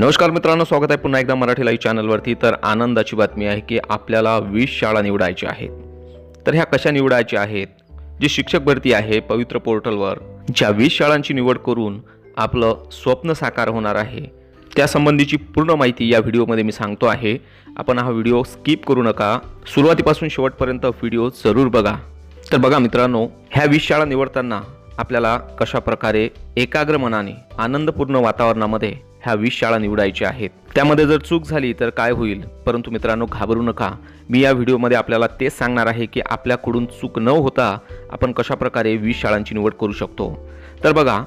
नमस्कार मित्रांनो स्वागत आहे पुन्हा एकदा मराठी लाईव्ह चॅनलवरती तर आनंदाची बातमी आहे की आपल्याला वीस शाळा निवडायच्या आहेत. तर ह्या कशा निवडायच्या आहेत? जी शिक्षक भरती आहे पवित्र पोर्टलवर ज्या वीस शाळांची निवड करून आपलं स्वप्न साकार होणार आहे त्यासंबंधीची पूर्ण माहिती या व्हिडिओमध्ये मी सांगतो आहे. आपण हा व्हिडिओ स्किप करू नका. सुरुवातीपासून शेवटपर्यंत व्हिडिओ जरूर बघा. तर बघा मित्रांनो ह्या वीस शाळा निवडताना आपल्याला कशा प्रकारे एकाग्र मनाने आनंदपूर्ण वातावरणामध्ये ह्या वीस शाळा निवडायच्या आहेत. त्यामध्ये जर चूक झाली तर काय होईल? परंतु मित्रांनो घाबरू नका. मी या व्हिडिओमध्ये आपल्याला तेच सांगणार आहे की आपल्याकडून चूक न होता आपण कशा प्रकारे वीस शाळांची निवड करू शकतो. तर बघा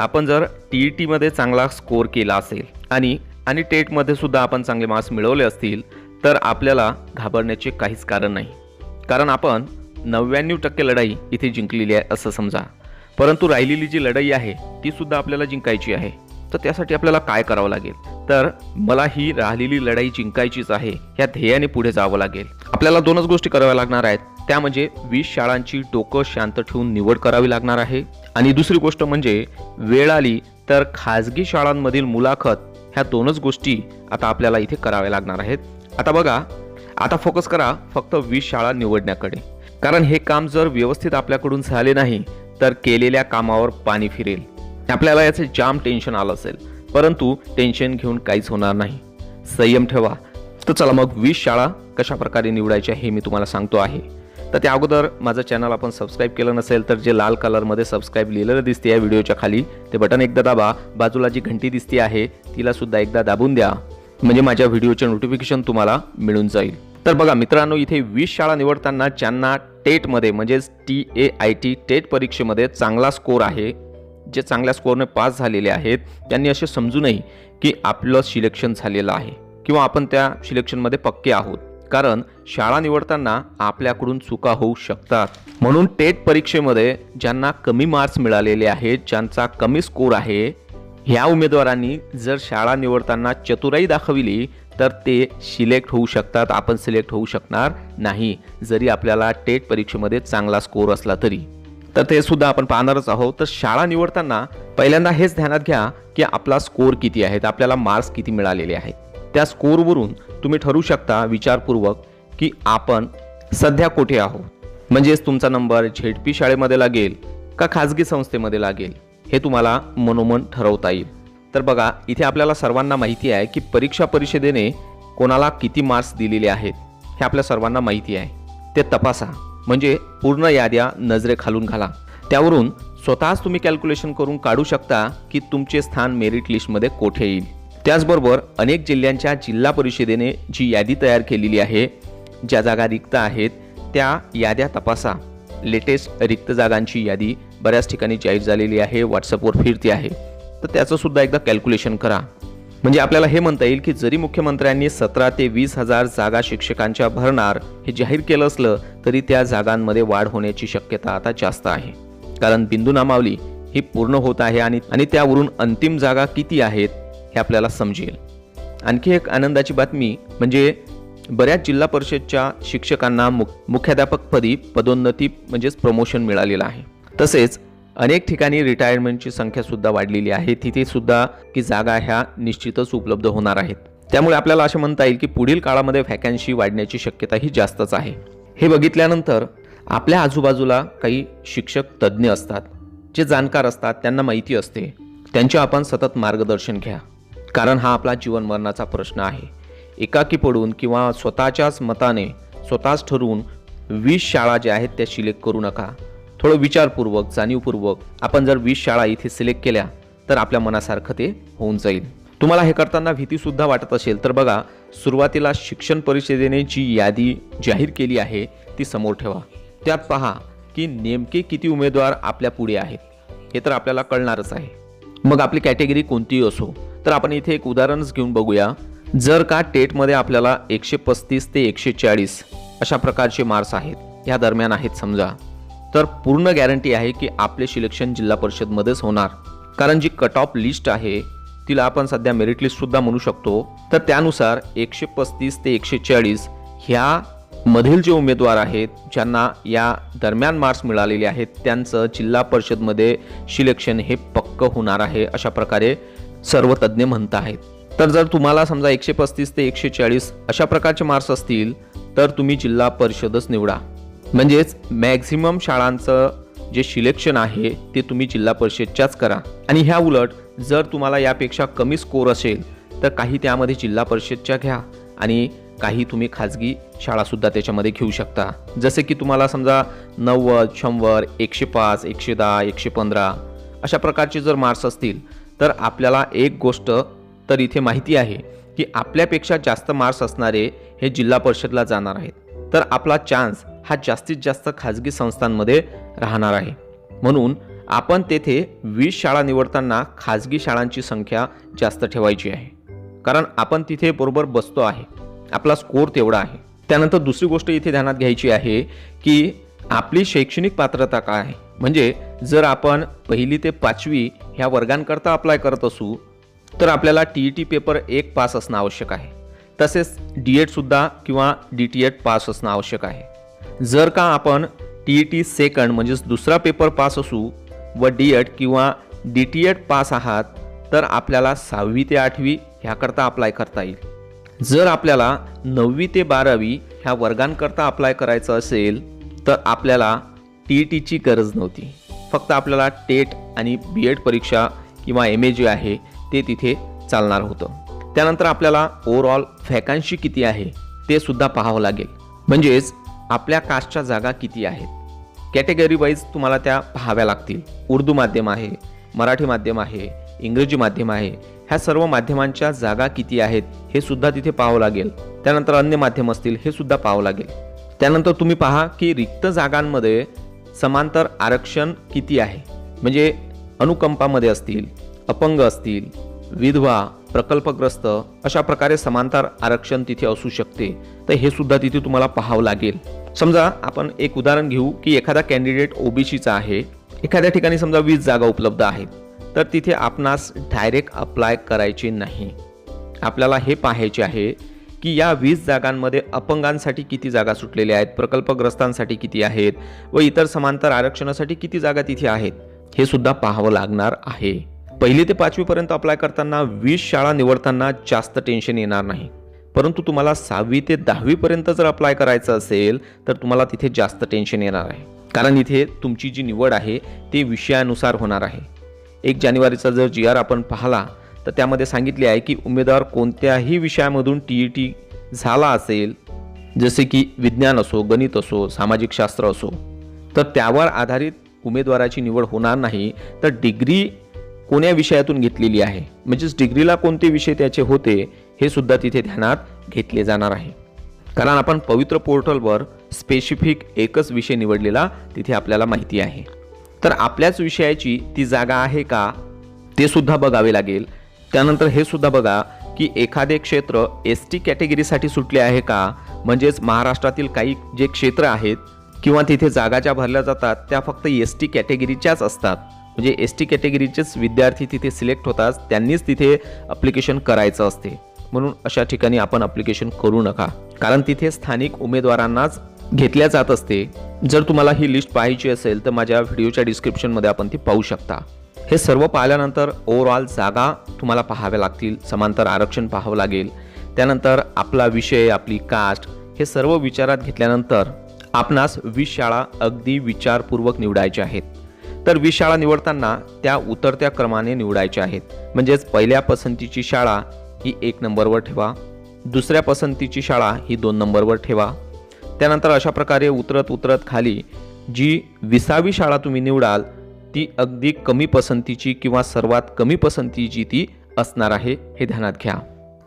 आपण जर टी ई टीमध्ये चांगला स्कोअर केला असेल आणि आणि टेटमध्ये सुद्धा आपण चांगले मार्क्स मिळवले असतील तर आपल्याला घाबरण्याचे काहीच कारण नाही. कारण आपण नव्याण्णव टक्के लढाई इथे जिंकलेली आहे असं समजा. परंतु राहिलेली जी लढाई आहे ती सुद्धा आपल्याला जिंकायची आहे. तर त्यासाठी आपल्याला काय करावं लागेल? तर मला ही राहिलेली लढाई जिंकायचीच आहे ह्या ध्येयाने पुढे जावं लागेल. आपल्याला दोनच गोष्टी कराव्या लागणार आहेत. त्या म्हणजे वीस शाळांची डोकं शांत ठेवून निवड करावी लागणार आहे. आणि दुसरी गोष्ट म्हणजे वेळ आली तर खाजगी शाळांमधील मुलाखत ह्या दोनच गोष्टी आता आपल्याला इथे कराव्या लागणार आहेत. आता बघा आता फोकस करा फक्त वीस शाळा निवडण्याकडे. कारण हे काम जर व्यवस्थित आपल्याकडून झाले नाही तर केलेल्या कामावर पाणी फिरेल. आपल्याला याचे जाम टेन्शन आलं असेल. परंतु टेन्शन घेऊन काहीच होणार नाही. संयम ठेवा. तर चला मग वीस शाळा कशा प्रकारे निवडायच्या हे मी तुम्हाला सांगतो आहे. तर त्या अगोदर माझं चॅनल आपण सबस्क्राईब केलं नसेल तर जे लाल कलरमध्ये सबस्क्राईब लिहिलेलं दिसते या व्हिडिओच्या खाली ते बटन एकदा दाबा. बाजूला जी घंटी दिसते आहे तिला सुद्धा एकदा दाबून द्या. म्हणजे माझ्या व्हिडिओचे नोटिफिकेशन तुम्हाला मिळून जाईल. तर बघा मित्रांनो इथे वीस शाळा निवडताना ज्यांना टेटमध्ये म्हणजेच T A I T TET परीक्षेमध्ये चांगला स्कोर आहे जे चांगल्या स्कोअरने पास झालेले आहेत त्यांनी असे समजू नये की आपलं सिलेक्शन झालेलं आहे किंवा आपण त्या सिलेक्शनमध्ये पक्के आहोत. कारण शाळा निवडताना आपल्याकडून चुका होऊ शकतात. म्हणून टेट परीक्षेमध्ये ज्यांना कमी मार्क्स मिळालेले आहेत ज्यांचा कमी स्कोर आहे ह्या उमेदवारांनी जर शाळा निवडताना चतुराई दाखविली तर ते सिलेक्ट होऊ शकतात आपण सिलेक्ट होऊ शकणार नाही. जरी आपल्याला टेट परीक्षेमध्ये चांगला स्कोर असला तरी. तर ते सुद्धा आपण पाहणारच आहोत. तर शाळा निवडताना पहिल्यांदा हेच ध्यानात घ्या की आपला स्कोर किती आहे आपल्याला मार्क्स किती मिळालेले आहेत. त्या स्कोरवरून तुम्ही ठरू शकता विचारपूर्वक की आपण सध्या कुठे आहोत. म्हणजेच तुमचा नंबर झेडपी शाळेमध्ये लागेल का खाजगी संस्थेमध्ये लागेल हे तुम्हाला मनोमन ठरवता येईल. तर बघा इथे आपल्याला सर्वांना माहिती आहे की परीक्षा परिषदेने कोणाला किती मार्क्स दिलेले आहेत हे आपल्या सर्वांना माहिती आहे. ते तपासा. म्हणजे पूर्ण याद्या नजरे खालून घाला. त्यावरून स्वतःच तुम्ही कॅल्क्युलेशन करून काढू शकता की तुमचे स्थान मेरिट लिस्टमध्ये कोठे येईल. त्याचबरोबर अनेक जिल्ह्यांच्या जिल्हा परिषदेने जी यादी तयार केलेली आहे ज्या जागा रिक्त आहेत त्या याद्या तपासा. लेटेस्ट रिक्त जागांची यादी बऱ्याच ठिकाणी जाहीर झालेली आहे व्हॉट्सअपवर फिरते आहे. तर त्याचंसुद्धा एकदा कॅल्क्युलेशन करा. म्हणजे आपल्याला हे म्हणता येईल की जरी मुख्यमंत्र्यांनी सतरा ते वीस हजार जागा शिक्षकांच्या भरणार हे जाहीर केलं असलं तरी त्या जागांमध्ये वाढ होण्याची शक्यता आता जास्त आहे. कारण बिंदू नामावली ही पूर्ण होत आहे आणि आणि त्यावरून अंतिम जागा किती आहेत हे आपल्याला समजेल. आणखी एक आनंदाची बातमी म्हणजे बऱ्याच जिल्हा परिषदच्या शिक्षकांना मुख्याध्यापकपदी पदोन्नती म्हणजेच प्रमोशन मिळालेलं आहे. तसेच अनेक ठिकाणी रिटायरमेंटची संख्या सुद्धा वाढलेली आहे. तिथे सुद्धा की जागा ह्या निश्चितच उपलब्ध होणार आहेत. त्यामुळे आपल्याला असं म्हणता येईल की पुढील काळामध्ये व्हॅकन्सी वाढण्याची शक्यता ही जास्तच आहे. हे बघितल्यानंतर आपल्या आजूबाजूला काही शिक्षक तज्ज्ञ असतात. जे जाणकार असतात त्यांना माहिती असते. त्यांचे आपण सतत मार्गदर्शन घ्या. कारण हा आपला जीवन मरणाचा प्रश्न आहे. एकाकी पडून किंवा स्वतःच्याच मताने स्वतःच ठरवून वीस शाळा ज्या आहेत त्या सिलेक्ट करू नका. थोडं विचारपूर्वक जाणीवपूर्वक आपण जर वीस शाळा इथे सिलेक्ट केल्या तर आपल्या मनासारखं ते होऊन जाईल. तुम्हाला हे करताना भीतीसुद्धा वाटत असेल तर बघा सुरुवातीला शिक्षण परिषदेने जी यादी जाहीर केली आहे ती समोर ठेवा. त्यात पहा की नेमके किती उमेदवार आपल्या पुढे आहेत हे तर आपल्याला कळणारच आहे. मग आपली कॅटेगरी कोणतीही असो तर आपण इथे एक उदाहरणच घेऊन बघूया. जर का टेटमध्ये आपल्याला एकशे पस्तीस ते एकशे चाळीस अशा प्रकारचे मार्क्स आहेत ह्या दरम्यान आहेत समजा. तर पूर्ण गॅरंटी आहे की आपले सिलेक्शन जिल्हा परिषदमध्येच होणार. कारण जी कट ऑफ लिस्ट आहे तिला आपण सध्या मेरिट लिस्टसुद्धा म्हणू शकतो. तर त्यानुसार एकशे पस्तीस ते एकशे चाळीस ह्या मधील जे उमेदवार आहेत ज्यांना या दरम्यान मार्क्स मिळालेले आहेत त्यांचं जिल्हा परिषदमध्ये सिलेक्शन हे पक्क होणार आहे अशा प्रकारे सर्व तज्ज्ञ म्हणत आहेत. तर जर तुम्हाला समजा एकशे पस्तीस ते एकशे चाळीस अशा प्रकारचे मार्क्स असतील तर तुम्ही जिल्हा परिषदच निवडा. म्हणजेच मॅक्झिमम शाळांचं जे सिलेक्शन आहे ते तुम्ही जिल्हा परिषदच्याच करा. आणि ह्या उलट जर तुम्हाला यापेक्षा कमी स्कोर असेल तर काही त्यामध्ये जिल्हा परिषदच्या घ्या आणि काही तुम्ही खाजगी शाळासुद्धा त्याच्यामध्ये घेऊ शकता. जसे की तुम्हाला समजा नव्वद शंभर एकशे पाच एकशे दहा एकशे पंधरा अशा प्रकारचे जर मार्क्स असतील तर आपल्याला एक गोष्ट तर इथे माहिती आहे की आपल्यापेक्षा जास्त मार्क्स असणारे हे जिल्हा परिषदला जाणार आहेत. तर आपला चान्स हा जास्तीत जास्त खाजगी संस्थांमध्ये राहणार आहे. म्हणून आपण तेथे वीस शाळा निवडताना खाजगी शाळांची संख्या जास्त ठेवायची आहे. कारण आपण तिथे बरोबर बसतो आहे. आपला स्कोर तेवढा आहे. त्यानंतर दुसरी गोष्ट इथे ध्यानात घ्यायची आहे की आपली शैक्षणिक पात्रता काय आहे? म्हणजे जर आपण पहिली ते पाचवी ह्या वर्गांकरता अप्लाय करत असू तर आपल्याला टी ई टी पेपर एक पास असणं आवश्यक आहे. तसेच डी एडसुद्धा किंवा डी टी एड पास असणं आवश्यक आहे. जर का आपण टी ई टी सेकंड म्हणजेच दुसरा पेपर पास असू व डी एड किंवा डी टी एड पास आहात तर आपल्याला सहावी ते आठवी ह्याकरता अप्लाय करता येईल. जर आपल्याला नववी ते बारावी ह्या वर्गांकरता अप्लाय करायचं असेल तर आपल्याला टी ई टीची गरज नव्हती. फक्त आपल्याला टेट आणि बी एड परीक्षा किंवा एम ए जे आहे ते तिथे चालणार होतं. त्यानंतर आपल्याला ओव्हरऑल व्हॅकन्सी किती आहे ते सुद्धा पाहावं लागेल. म्हणजेच आपल्या कास्टच्या जागा किती आहेत? कॅटेगरी वाईज तुम्हाला त्या पाहाव्या लागतील. उर्दू माध्यम आहे मराठी माध्यम आहे इंग्रजी माध्यम आहे. ह्या सर्व माध्यमांच्या जागा किती आहेत हे सुद्धा तिथे पाहावं लागेल. त्यानंतर अन्य माध्यम असतील हे सुद्धा पाहावं लागेल. त्यानंतर तुम्ही पहा की रिक्त जागांमध्ये समांतर आरक्षण किती आहे? म्हणजे अनुकंपामध्ये असतील अपंग असतील विधवा प्रकल्पग्रस्त अशा प्रकारे समांतर आरक्षण तिथे असू शकते. तर हे सुद्धा तिथे तुम्हाला पाहावं लागेल. समजा आपण एक उदाहरण घेऊ की एखादा कॅन्डिडेट ओबीसीचा आहे. एखाद्या ठिकाणी समजा वीस जागा उपलब्ध आहेत. तर तिथे आपणास डायरेक्ट अप्लाय करायचे नाही. आपल्याला हे पाहायचे आहे की या वीस जागांमध्ये अपंगांसाठी किती जागा सुटलेल्या आहेत प्रकल्पग्रस्तांसाठी किती आहेत व इतर समांतर आरक्षणासाठी किती जागा तिथे आहेत हे सुद्धा पाहावं लागणार आहे. पहिली ते पाचवीपर्यंत अप्लाय करताना वीस शाळा निवडताना जास्त टेन्शन येणार नाही. परंतु तुम्हाला सहावी ते दहावीपर्यंत जर अप्लाय करायचं असेल तर तुम्हाला तिथे जास्त टेन्शन येणार आहे. कारण इथे तुमची जी निवड आहे ती विषयानुसार होणार आहे. एक जानेवारीचा जर जी आर आपण पाहिला तर त्यामध्ये सांगितले आहे की उमेदवार कोणत्याही विषयामधून टी ई टी झाला असेल जसे की विज्ञान असो गणित असो सामाजिक शास्त्र असो तर त्यावर आधारित उमेदवाराची निवड होणार नाही तर डिग्री कोण्या विषयातून घेतलेली आहे? म्हणजेच डिग्रीला कोणते विषय त्याचे होते हे सुद्धा तिथे ध्यानात घेतले जाणार आहे. कारण आपण पवित्र पोर्टलवर स्पेसिफिक एकच विषय निवडलेला तिथे आपल्याला माहिती आहे. तर आपल्याच विषयाची ती जागा आहे का ते सुद्धा बघावे लागेल. त्यानंतर हे सुद्धा बघा की एखादे क्षेत्र एस टी कॅटेगरीसाठी सुटले आहे का म्हणजेच महाराष्ट्रातील काही जे क्षेत्र आहेत किंवा तिथे जागा ज्या भरल्या जातात त्या फक्त एस टी कॅटेगरीच्याच असतात. म्हणजे एस टी कॅटेगरीचेच विद्यार्थी तिथे सिलेक्ट होतात त्यांनीच तिथे अप्लिकेशन करायचं असते. म्हणून अशा ठिकाणी आपण अप्लिकेशन करू नका. कारण तिथे स्थानिक उमेदवारांनाच घेतल्या जात असते. जर तुम्हाला ही लिस्ट पाहायची असेल तर माझ्या व्हिडिओच्या डिस्क्रिप्शनमध्ये आपण ती पाहू शकता. हे सर्व पाहिल्यानंतर ओव्हरऑल जागा तुम्हाला पाहाव्या लागतील समांतर आरक्षण पाहावं लागेल. त्यानंतर आपला विषय आपली कास्ट हे सर्व विचारात घेतल्यानंतर आपणास वीस शाळा अगदी विचारपूर्वक निवडायच्या आहेत. तर वीस शाळा निवडताना त्या उतरत्या क्रमाने निवडायच्या आहेत. म्हणजेच पहिल्या पसंतीची शाळा ही एक नंबरवर ठेवा. दुसऱ्या पसंतीची शाळा ही दोन नंबरवर ठेवा. त्यानंतर अशा प्रकारे उतरत उतरत खाली जी विसावी शाळा तुम्ही निवडाल ती अगदी कमी पसंतीची किंवा सर्वात कमी पसंतीची ती असणार आहे हे ध्यानात घ्या.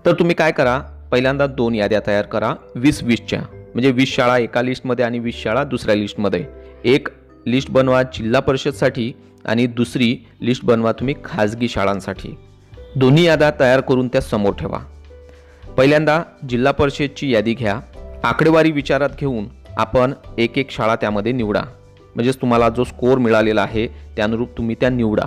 तर तुम्ही काय करा? पहिल्यांदा दोन याद्या तयार करा. वीस वीसच्या. म्हणजे वीस शाळा एका लिस्टमध्ये आणि वीस शाळा दुसऱ्या लिस्टमध्ये. एक लिस्ट बनवा जिल्हा परिषदसाठी आणि दुसरी लिस्ट बनवा तुम्ही खाजगी शाळांसाठी. दोन्ही याद्या तयार करून त्या समोर ठेवा. पहिल्यांदा जिल्हा परिषदची यादी घ्या. आकडेवारी विचारात घेऊन आपण एक एक शाळा त्यामध्ये निवडा. म्हणजेच तुम्हाला जो स्कोर मिळालेला आहे त्यानुरूप तुम्ही त्या निवडा.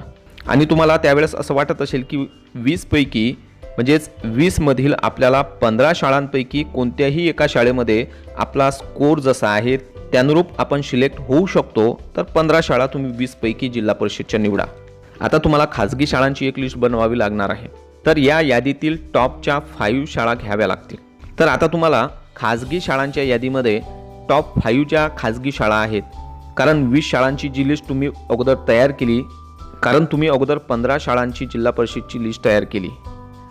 आणि तुम्हाला त्यावेळेस असं वाटत असेल की वीसपैकी म्हणजेच वीसमधील आपल्याला पंधरा शाळांपैकी कोणत्याही एका शाळेमध्ये आपला स्कोर जसा आहे त्यानुरूप आपण सिलेक्ट होऊ शकतो तर पंधरा शाळा तुम्ही वीसपैकी जिल्हा परिषदच्या निवडा. आता तुम्हाला खाजगी शाळांची एक लिस्ट बनवावी लागणार आहे. तर या यादीतील टॉपच्या फाईव्ह शाळा घ्याव्या लागतील. तर आता तुम्हाला खाजगी शाळांच्या यादीमध्ये टॉप फाईव्हच्या खाजगी शाळा आहेत कारण वीस शाळांची जी लिस्ट तुम्ही अगोदर तयार केली कारण तुम्ही अगोदर पंधरा शाळांची जिल्हा परिषदची लिस्ट तयार केली.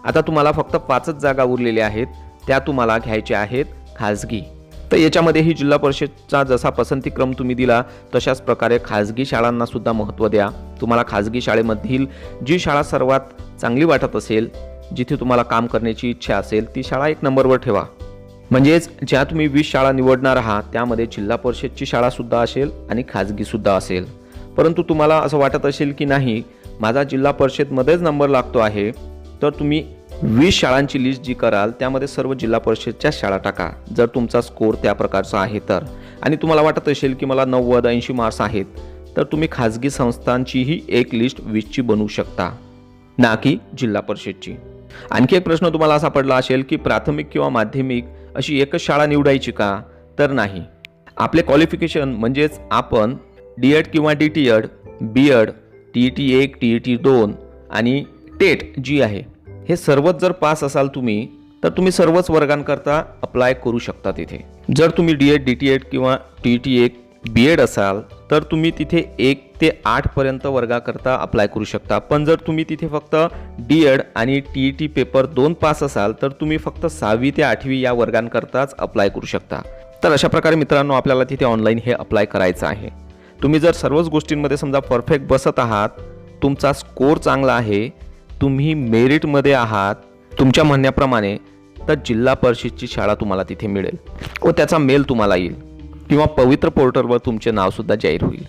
आता तुम्हाला फक्त पाचच जागा उरलेल्या आहेत त्या तुम्हाला घ्यायच्या आहेत खाजगी. तर याच्यामध्येही जिल्हा परिषदचा जसा पसंतीक्रम तुम्ही दिला तशाच प्रकारे खाजगी शाळांना सुद्धा महत्त्व द्या. तुम्हाला खाजगी शाळेमधील जी शाळा सर्वात चांगली वाटत असेल जिथे तुम्हाला काम करण्याची इच्छा असेल ती शाळा एक नंबरवर ठेवा. म्हणजेच ज्या तुम्ही वीस शाळा निवडणार आहात त्यामध्ये जिल्हा परिषदची शाळासुद्धा असेल आणि खाजगीसुद्धा असेल. परंतु तुम्हाला असं वाटत असेल की नाही माझा जिल्हा परिषदमध्येच नंबर लागतो आहे तर तुम्ही वीस शाळांची लिस्ट जी कराल त्यामध्ये सर्व जिल्हा परिषदच्या शाळा टाका. जर तुमचा स्कोर त्या प्रकारचा आहे तर. आणि तुम्हाला वाटत असेल की मला नव्वद ऐंशी मार्क्स आहेत तर तुम्ही खाजगी संस्थांचीही एक लिस्ट वीसची बनवू शकता. ना की जिल्हा परिषदची. आणखी एक प्रश्न तुम्हाला असा पडला असेल की प्राथमिक किंवा माध्यमिक अशी एकच शाळा निवडायची का? तर नाही. आपले क्वालिफिकेशन म्हणजेच आपण डी एड किंवा D T Ed B Ed T E T एक टी ई टी दोन आणि टेट जी आहे. हे सर्वच जर पास असाल तुम्ही तर तुम्ही सर्वच वर्गांकरता अप्लाय करू शकता तिथे. जर तुम्ही D Ed D T Ed किंवा T E T Ed B Ed असाल तर तुम्ही तिथे एक ते आठपर्यंत वर्गाकरता अप्लाय करू शकता. पण जर तुम्ही तिथे फक्त डी एड आणि टी ई टी पेपर दोन पास असाल तर तुम्ही फक्त सहावी ते आठवी या वर्गांकरताच अप्लाय करू शकता. तर अशा प्रकारे मित्रांनो आपल्याला तिथे ऑनलाईन हे अप्लाय करायचं आहे. तुम्ही जर सर्वच गोष्टींमध्ये समजा परफेक्ट बसत आहात तुमचा स्कोर चांगला आहे तुम्ही मेरिटमध्ये आहात तुमच्या म्हणण्याप्रमाणे तर जिल्हा परिषदची शाळा तुम्हाला तिथे मिळेल व त्याचा मेल तुम्हाला येईल किंवा पवित्र पोर्टलवर तुमचे नावसुद्धा जाहीर होईल.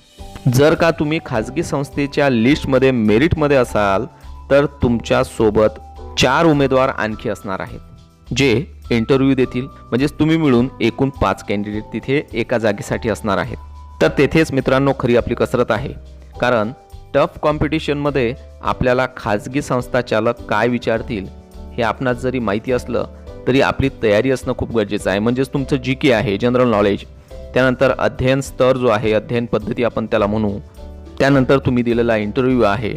जर का तुम्ही खाजगी संस्थेच्या लिस्टमध्ये मेरिटमध्ये असाल तर तुमच्यासोबत चार उमेदवार आणखी असणार आहेत जे इंटरव्ह्यू देतील. म्हणजेच तुम्ही मिळून एकूण पाच कॅन्डिडेट तिथे एका जागेसाठी असणार आहेत. तर तेथेच मित्रांनो खरी आपली कसरत आहे. कारण टफ कॉम्पिटिशनमध्ये आपल्याला खाजगी संस्था चालक काय विचारतील हे आपणास जरी माहिती असलं तरी आपली तयारी असणं खूप गरजेचं आहे. म्हणजेच तुमचं जी के आहे जनरल नॉलेज त्यानंतर अध्ययन स्तर जो आहे अध्ययन पद्धती आपण त्याला म्हणू त्यानंतर तुम्ही दिलेला इंटरव्ह्यू आहे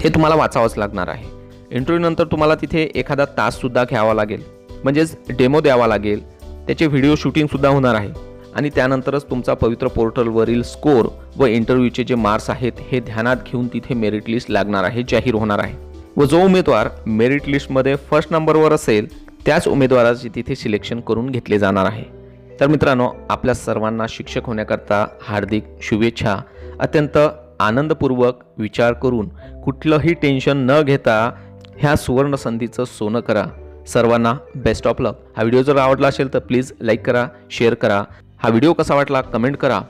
हे तुम्हाला वाचावंच लागणार आहे. इंटरव्ह्यूनंतर तुम्हाला तिथे एखादा ताससुद्धा घ्यावा लागेल. म्हणजेच डेमो द्यावा लागेल. त्याचे व्हिडिओ शूटिंगसुद्धा होणार आहे. आणि त्यानंतरच तुमचा पवित्र पोर्टलवरील स्कोर व इंटरव्ह्यूचे जे मार्क्स आहेत हे ध्यानात घेऊन तिथे मेरिट लिस्ट लागणार आहे जाहीर होणार आहे. व जो उमेदवार मेरिट लिस्टमध्ये फर्स्ट नंबरवर असेल त्याच उमेदवाराचे तिथे सिलेक्शन करून घेतले जाणार आहे. तर मित्रांनो आपल्या सर्वांना शिक्षक होण्याकरता हार्दिक शुभेच्छा. अत्यंत आनंदपूर्वक विचार करून कुठलंही टेन्शन न घेता ह्या सुवर्ण संधीचं सोनं करा. सर्वांना बेस्ट ऑफ लक हा व्हिडिओ जर आवडला असेल तर प्लीज लाईक करा शेअर करा. हा व्हिडिओ कसा वाटला कमेंट करा.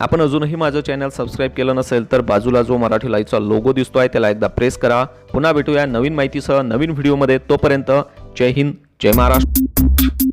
आपण अजूनही माझं चॅनल सबस्क्राईब केलं नसेल तर बाजूला जो मराठी लाईव्हचा लोगो दिसतोय त्याला एकदा प्रेस करा. पुन्हा भेटूया नवीन माहितीसह नवीन व्हिडिओमध्ये. तोपर्यंत जय हिंद जय महाराष्ट्र.